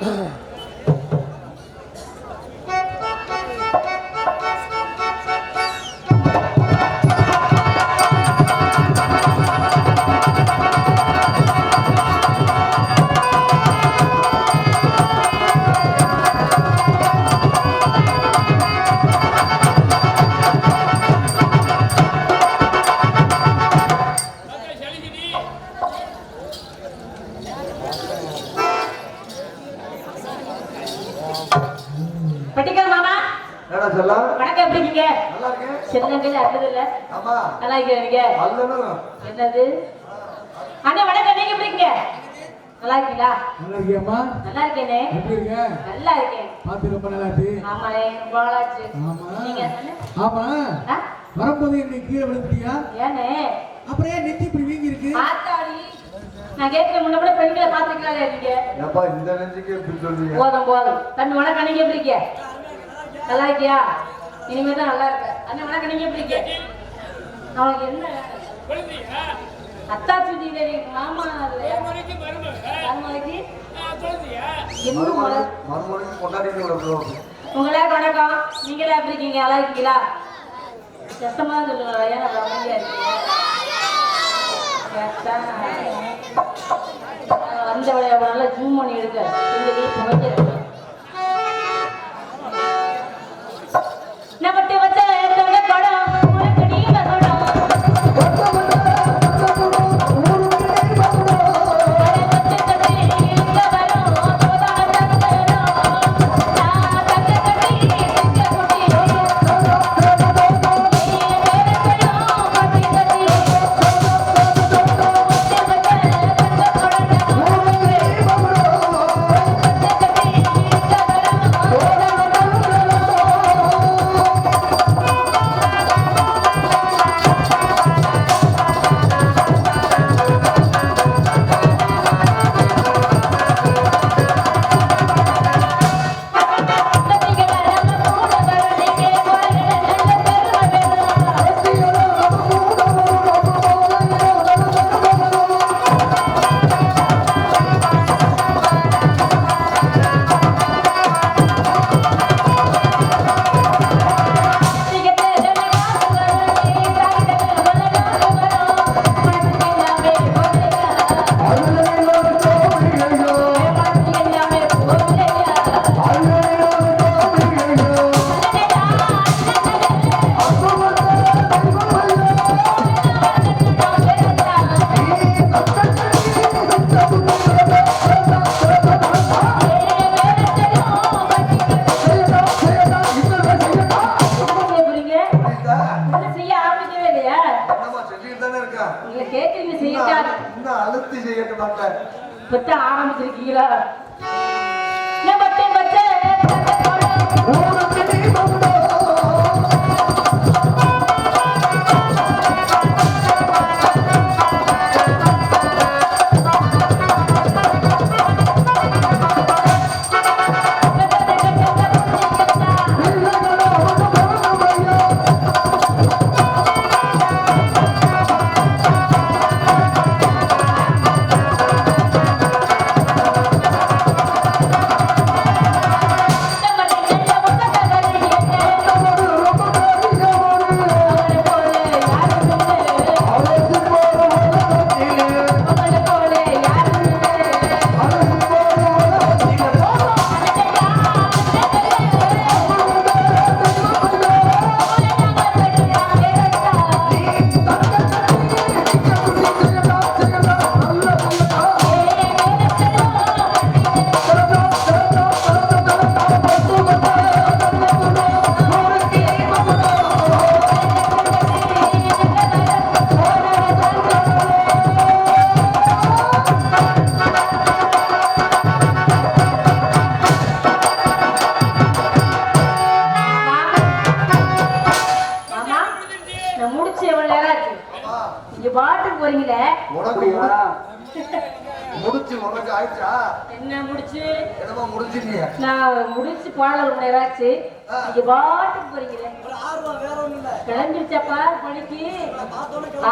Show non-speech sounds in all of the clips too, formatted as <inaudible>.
Ugh. <sighs> <sighs> நல்லா இருக்கீங்க அல்லனும் என்னது? அண்ணே வணக்கம். நீங்க எப்படி இருக்கீங்க? நல்லா இருக்கீங்களா? நல்லா இருக்கியாம்மா நல்லா இருக்கேனே. எப்படி இருக்க? நல்லா இருக்கேன். பார்த்து ரொம்ப நல்லா இருக்கு. ஆமாண்ணே ரொம்ப நாளாச்சு. ஆமா. நீங்க? ஆமா? வரும்போது இன்னைக்கு கீழே விழுந்துட்டியா? ஏண்ணே அப்புறம் ஏன் நெத்தி இப்படி வீங்கி இருக்கு ஆத்தாடி நான் கேட்கிற முன்ன கூட பெண்களை பாத்துருக்கீங்களா நீங்க. ஏப்பா இந்த நெஞ்சுக்கு இப்படி சொல்றீங்க? போதும் போதும். தம்பி வணக்கம். நீங்க எப்படி இருக்கீங்க? நல்லா இருக்கியா? இனிமே தான் நல்லா இருக்க அண்ணன் வணக்கம். நீங்க எப்படி இருக்கீங்க? அவனுக்கு என்ன? அத்தாச்சி நீங்க மாமா வருவோம் உங்களே வணக்கம் நீங்களே எப்படி இருக்கீங்க? நல்லா இருக்கீங்களா? சத்தமா சொல்லுங்க ஏன் அவ்வளவு அமைதியா இருக்கீங்க. கேட்டா, நான் வந்தவளை நல்லா ஜூம் பண்ணி எடுக்க வீட்டு இங்க பாட்டுக்கு போறீங்களே? முடிச்சு உனக்கு ஆயிடுச்சா? என்ன முடிச்சு? என்னமா முடிச்சிட்டீங்க நான் முடிச்சு போன ரொம்ப நேரம் ஆச்சு. இங்க பாட்டுக்கு போறீங்களே? கிளம்பிருச்சாப்பா பணிக்கு.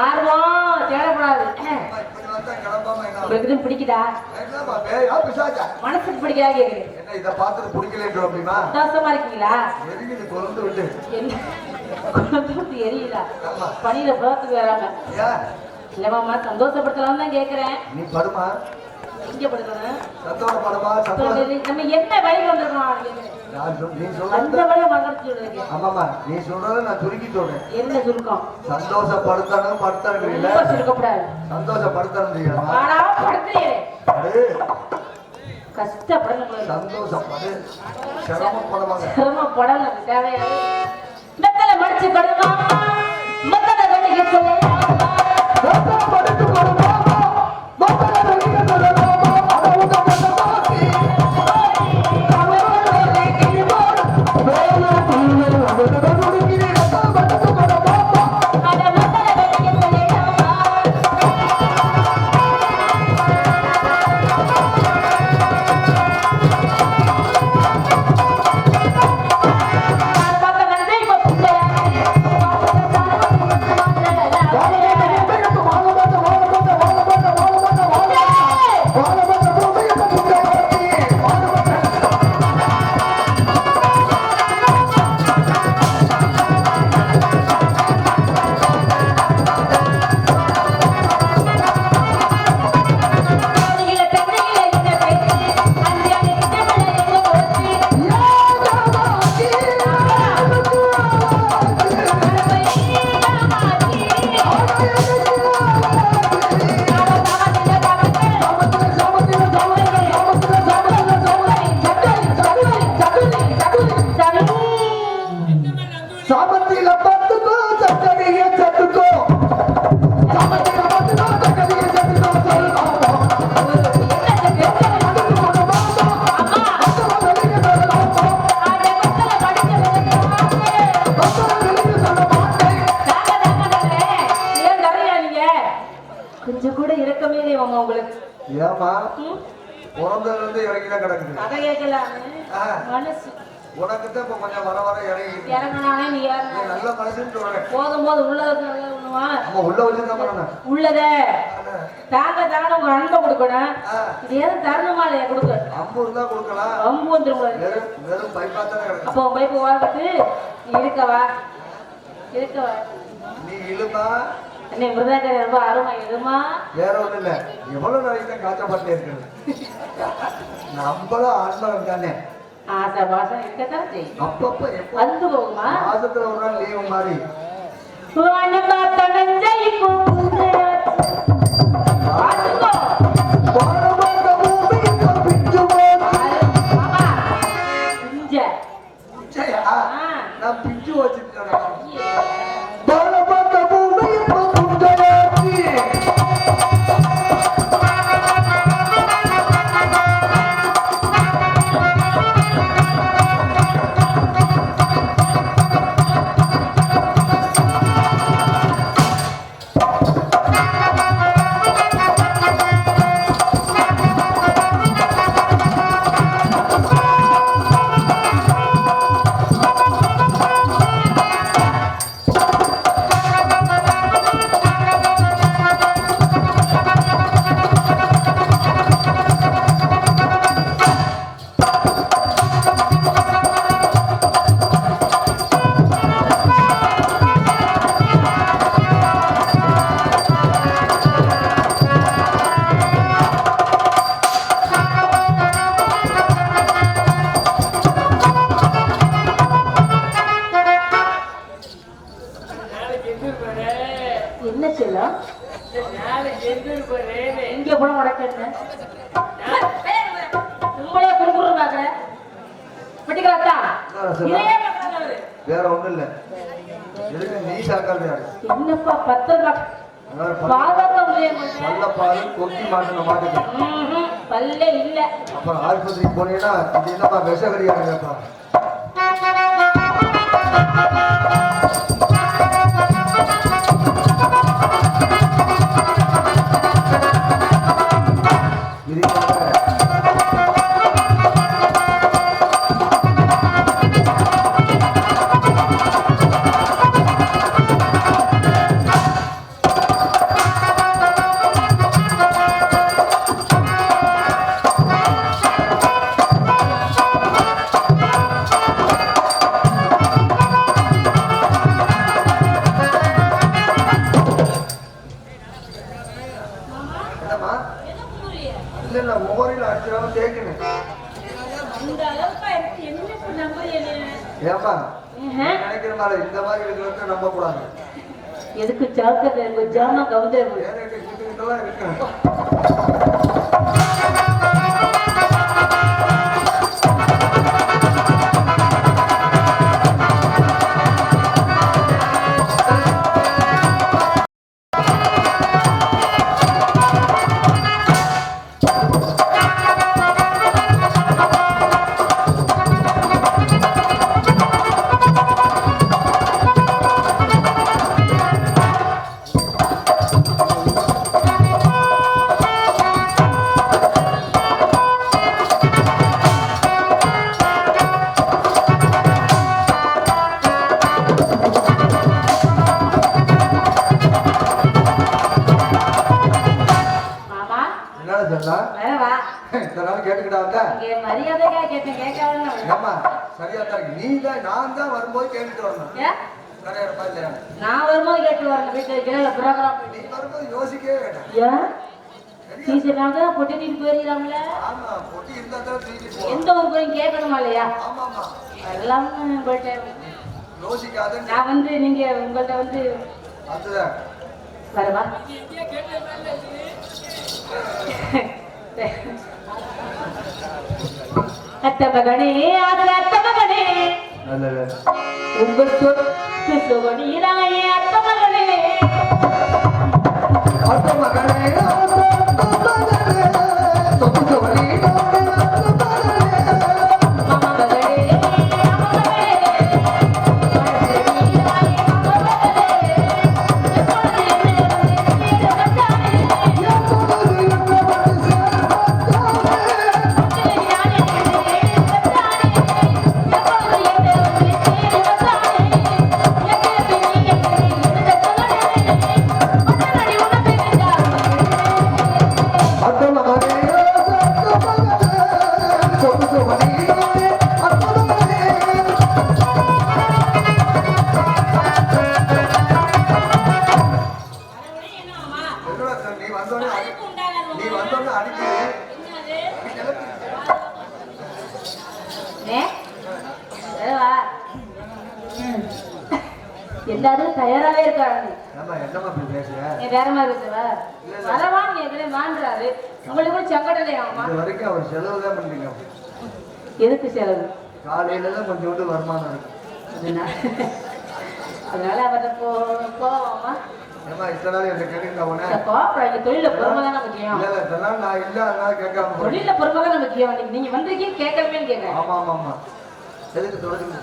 ஆர்வம் தேடக்கூடாது இப்படி ஒருத்தன் கிளம்பாம என்ன உங்களுக்கு பிடிக்குதா? மனசுக்கு பிடிக்காத கேக்குது என்ன இதை பார்த்துட்டு பிடிக்கலன்ற அப்படிமா? சந்தோஷமா இருக்கீங்களா? இது கொழுந்து விட்டு. குழந்தை எரியுதா? போறதுக்கு வராங்க. இல்லமாம்மா சந்தோஷப்படுத்தலாம் தான் கேக்குறேன். நீ படுமா? இங்க படுக்கணும் சத்தோட படுமா? சத்தோட நம்ம என்ன வழிக்கு வந்திருக்கோம் ஆமாமா நீ சொல்றத நான் சுருக்கி சொல்றேன் என்ன சுருக்கம்? சந்தோஷப்படுத்தணும் படுத்தணும் சுருக்கப்படாது. சந்தோஷப்படுத்தணும் செய்யணுமா ஆனா படுத்துறீங்க படு. கஷ்டப்படணும் சந்தோஷப்படு. மெத்தல மடிச்சு படுமா வர வர இறங்கி இறங்கினானே நீ இறங்க நல்ல மனுஷன் சொல்றேன் போதும் போது பண்ணுவா நம்ம உள்ள வச்சிருக்க மாட்டேன் உள்ளத தாங்க தாங்க உங்க அன்பை கொடுக்கணும். இது ஏதும் தரணுமா இல்லையா கொடுக்க? அம்பு இருந்தா கொடுக்கலாம். அம்பு வந்துடும் வெறும் பைப்பா தானே அப்போ பைப்பு நீ இருக்கவா இருக்கவா நீ இழுமா. அண்ணே மிருதாக்கரை ரொம்ப அருமை. எதுமா வேற ஒண்ணும் இல்ல. எவ்வளவு நாளைக்கு தான் நம்மளும் ஆன்மகம் தானே. ஆசை பாசம் இருக்கத்தான் செய்யும். அப்பப்ப வந்து போகுமா மாசத்துல ஒரு நாள் லீவு மாதிரி. வேற ஒண்ணும் இல்ல. எதுக்கு நீ சாக்காது யாரு என்னப்பா நல்ல பால் கொக்கி மாட்டின மாட்டுக்கு. பல்லே இல்ல. அப்புறம் ஆஸ்பத்திரிக்கு போனீங்கன்னா இது என்னப்பா விஷகரியா கேட்பா எதுக்கு சாக்கத்தை ஜாமா கவுந்தர் தான் வரும்போது கேட்டுட்டு வரணும். நான் வரும்போது கேட்டு வரேன் வீட்டுல வைக்கிறேன் ப்ரோக்ராம் நீ வரும்போது யோசிக்கவே வேண்டாம். ஏன் பொட்டி நீட்டு போயிருக்கிறாங்களே ஆமா பொட்டி இருந்தா தான் தூக்கிட்டு போ எந்த ஊர் போய் கேட்கணுமா இல்லையா? ஆமா ஆமா. எல்லாம் போயிட்டேன் யோசிக்காத. நான் வந்து நீங்க உங்கள்ட்ட வந்து அதுதான். வரவா அத்த மகனே அது அத்த மகனே. உங்க சொத்து சுகனீராயே அத்த மகனே நீ வந்தோடனே நீ வந்தோடனே அடிச்சு எல்லாரும் தயாராவே இருக்காங்க. ஏம்மா என்னம்மா இப்படி பேசுற? நீ வேற மாதிரி இருக்குவா வரவான்னு கேட்குறேன் வான்றாரு உங்களுக்கு சங்கடம் இல்லையாமா இது வரைக்கும் அவர் செலவு தான் பண்றீங்க எதுக்கு செலவு? காலையில தான் கொஞ்சோண்டு வருமானம் இருக்கு. அதனால அதனால அவர்கிட்ட போ போவாமா தொழில பொறுமை தானே முக்கியம் நீங்க வந்திருக்கீங்க கேட்கணுமேன்னு கேட்கறேன். ஆமா ஆமா ஆமா. எதுக்கு தொடர்ந்து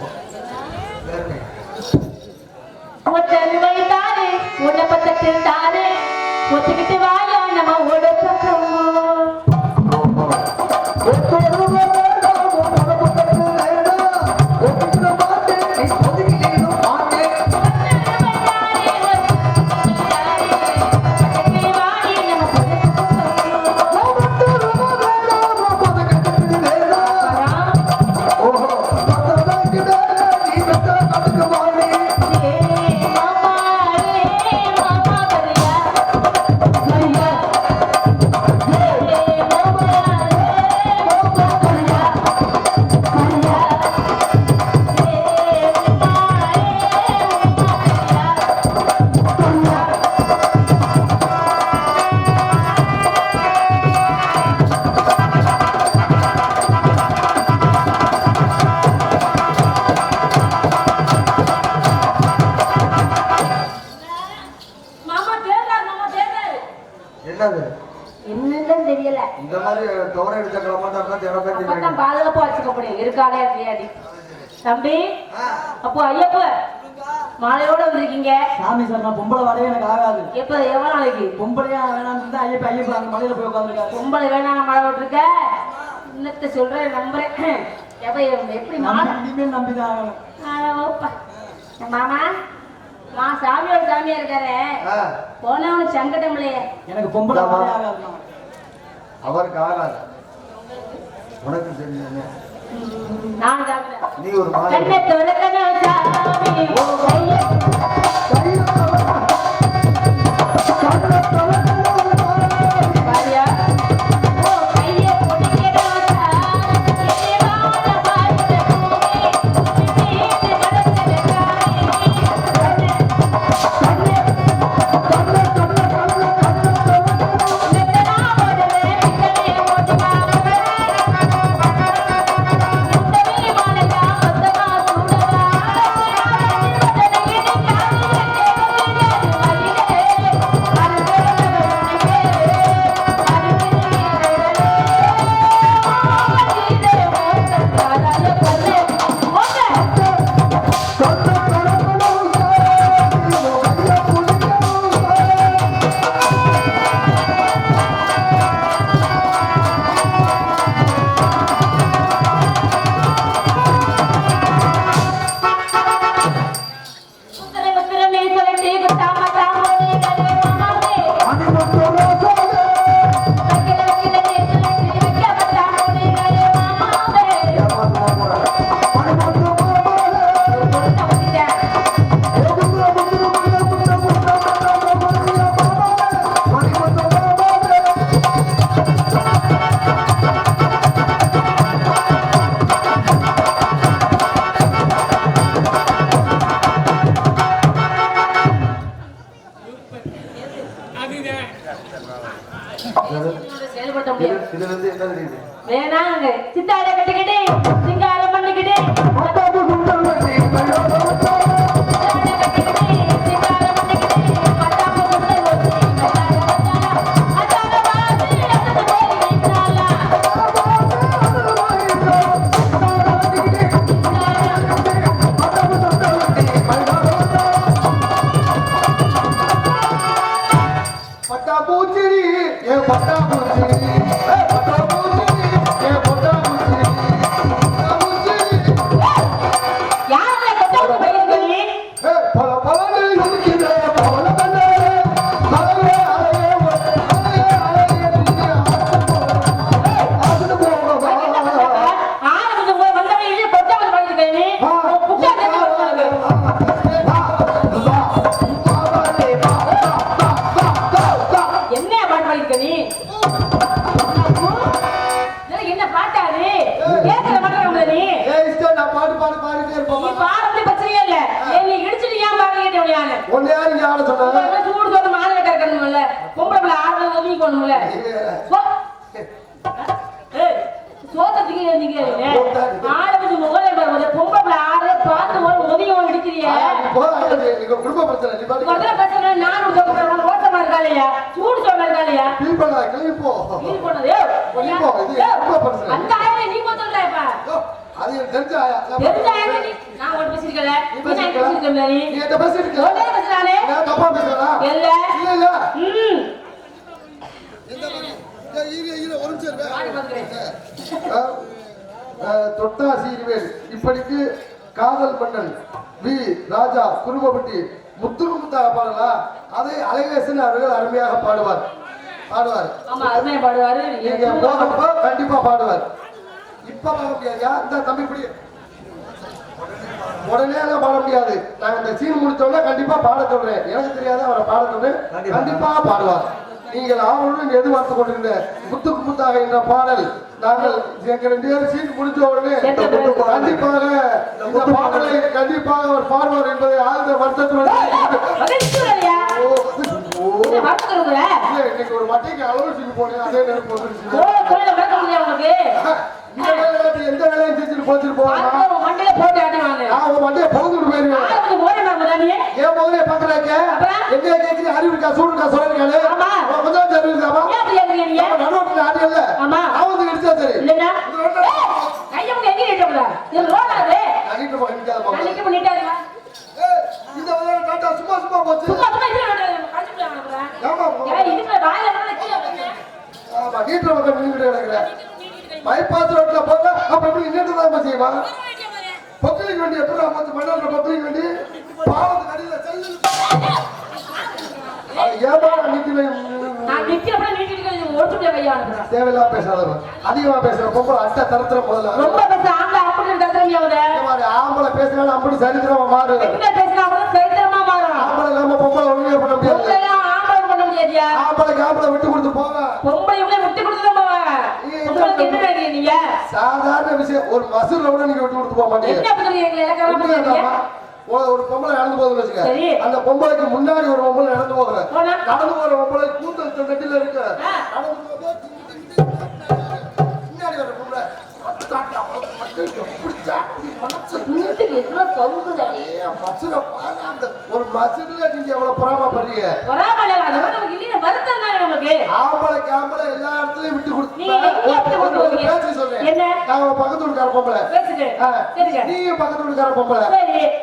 சாமி சார் நான் பொம்பளை வாடகை எனக்கு ஆகாது. எப்ப எவ்வளவு நாளைக்கு? பொம்பளையா வேணாம்னு தான் ஐயப்ப ஐயப்ப அந்த மலையில போய் உட்காந்துருக்காரு பொம்பளை வேணாம் மழை விட்டுருக்க? இன்னத்தை சொல்றேன் நம்புறேன் எப்ப எப்படி இனிமேல் நம்பிதான். மாமா மா சாமியோட சாமியா இருக்காரு. போனவனு சங்கடம் இல்லையே எனக்கு பொம்பளை அவருக்கு ஆகாது. உனக்கு தெரியும் நான் நீ ஒரு மாலை வேணாங்க. சித்தாரை கட்டிக்கிட்டு சிங்காரம் பண்ணிக்கிட்டு พอแล้วพอแล้ว எழுந்திக்கிறீங்க ஆரம்பிச்சு முகலை பொம்பளை ஆடுறது பார்த்து ஒரு இடிக்கிறிய நீங்க குடும்ப பிரச்சனை பிரச்சனை நான் ரோசமா இருக்காளையா சூடு சோமா இருக்காளையா ஃபீல் பண்ணாத கிளம்பி போ இது ஏய், ரொம்ப பிரச்சனை. அந்த ஆயிரம் நீ கொத்தல இப்ப அது எனக்கு தெரிஞ்ச ஆயா. தெரிஞ்ச ஆயிரம் நீ நான் ஒன்று பேசிருக்கல நீ? பேசிருக்கல நீ நீ என்கிட்ட பேசிருக்க? ஒன்னே பேசுறானே நான் தப்பா பேசுறேனா? இல்ல இல்ல, இல்ல. ம் இந்த மாதிரி. ஏய், இரு, இரு, ஒரு நிமிஷம் இரு. பாடி பாத்துக்கிறேன் ஆ, ஆ, தொட்டா சீர்வேல் இப்படிக்கு காதல் மன்னன் வி. ராஜா குருபப்பட்டி முத்துக்கு முத்தாக பாடலா அதை அழகேசன் அவர்கள் அருமையாக பாடுவார். பாடுவார். ஆமா அருமையா பாடுவாரு. நீங்க போனப்ப கண்டிப்பா பாடுவார். இப்ப பாட முடியாதுயா இந்த தம்பி இப்படி. உடனே எல்லாம் பாட முடியாது. நான் இந்த சீன் முடிச்சோம்னா கண்டிப்பா பாட சொல்றேன். எனக்கு தெரியாது அவரை பாட சொல்றேன் கண்டிப்பா. பாடுவார். நீங்கள் ஆவலுடன் எதிர்பார்த்து கொண்டிருந்த முத்துக்கு முத்தாக என்ற பாடல் நாங்கள் எங்க ரெண்டு பேரும் சீன் முடிஞ்ச உடனே கண்டிப்பாக இந்த பாடலை கண்டிப்பாக அவர் பாடுவார் என்பதை ஆழ்ந்த வருத்தத்துடன் இன்னைக்கு ஒரு மட்டைக்கு சீன் போனேன் அதே நேரம் வேலையாட்டி எந்த வேலையும் செஞ்சுட்டு போச்சுட்டு போவாங்க மண்டையில போட்டு ஆட்டுவாங்க உங்க மண்டையை மாட்டா நீ? ஏன் முதலே பாக்குறாங்க? எங்க கேக்குறீங்க அறிவு இருக்கா சூடு இருக்கா நீங்க? நடுவோட்டில் ஆடியல்ல ஆமா. நான் வந்து இடிச்சா சரி இல்லைன்னா ஏய், கையை முடி எங்க நீட்டக்கூடா இது ரோடா அது போங்க. ஏய், இந்த வேலை டாட்டா சும்மா சும்மா போச்சு. சும்மா சும்மா இதுல கழிச்சு விடுவாங்க அப்புறம் ஆமா ஏய் இதுக்குள்ள வாயில வந்து கீழே வைங்க. ஆமா நீட்டுற பக்கம் நின்றுட்டு கிடக்குறேன் பைபாஸ் ரோட்ல போக அப்ப எப்படி நின்றுட்டு தான் செய்வா? பொக்கலிங் வண்டி எப்படி பார்த்து மண்ணால் பொக்கலிங் வண்டி? பாவத்து அடியில செல்லு. ஏமா நிக்கிறேன் தேவையில்லாம பேசாதவன் அதிகமா பேசுற பொம்பளை அட்டை தரத்துல முதல்ல. ரொம்ப பேச ஆம்பளை அவரு ஆம்பளை பேசினாலும் அப்படி சரித்திரமா மாறு பேசினா கூட சரித்திரமா ஆம்பளை இல்லாம பொம்பளை ஒண்ணுமே பண்ண முடியாது. ஆம்பளை பண்ண முடியாதியா? ஆம்பளைக்கு ஆம்பளை விட்டு கொடுத்து போங்க பொம்பளை இவ்வளவு விட்டு கொடுத்து தான் போவாங்க. உங்களுக்கு என்ன நீங்க? சாதாரண விஷயம் ஒரு மசூர்ல கூட நீங்க விட்டு கொடுத்து போக மாட்டீங்க. என்ன பண்ணுறீங்க எங்களை இலக்காரம்? பண்ணுறீங்க ஒரு பொம்பளை நடந்து போகுதுன்னு வச்சுக்க. அந்த பொம்பளைக்கு முன்னாடி ஒரு பொம்பளை நடந்து போனா? நடந்து போற பொம்பளை கூந்தல் தொண்டட்டில இருக்கு. நடந்து மனசு வீட்டுக்கு எவ்வளவு தொங்குதாடி ஏன் மசுரை பாரு, அந்த ஒரு மசுரில் நீங்க எவ்வளவு பொறாமப்படுறீங்க வராமல அது வந்து நமக்கு இல்லைன்னு வருத்தம் தானே நமக்கு ஆம்பளைக்கு ஆம்பளை எல்லா இடத்துலயும் விட்டு கொடுத்து நீங்க எங்க அப்படி கொண்டு ஒரு போறீங்க? பேச்சு பக்கத்து வீட்டுக்கார பொம்பளை. நீங்க பக்கத்து வீட்டுக்கார பொம்பளை.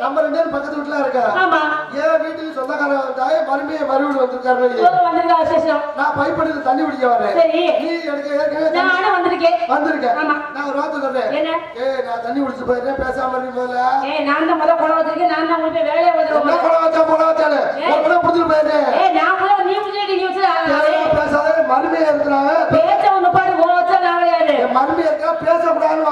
நம்ம ரெண்டு பேரும் பக்கத்து வீட்டுல இருக்க? ஆமா. என் வீட்டுக்கு சொந்தக்காரன் வந்தாயே மறுமையை வந்திருக்காரு விசேஷம்? நான் பைப்படியில் தண்ணி குடிக்க வரேன் நீ எனக்கு ஏற்கனவே வந்திருக்கேன். நான் ஒரு வார்த்தை சொல்றேன். என்ன? ஏய் நான் தண்ணி குடிச்சு போயிருந்தேன். பேசாம இருக்கு முதல்ல. நான் தான் முத குணம் வச்சிருக்கேன். நான் தான் உங்களுக்கு வேலையை வந்துருவோம் குணம் வச்சா குணம் வச்சாலு. ஒரு நான் நீ முடிஞ்சிட்டு நீ வச்சு பேசாத மறுமையா இருக்கிறாங்க பேச்ச ஒன்று மறுபடியும் பேசக்கூடாதுன்னு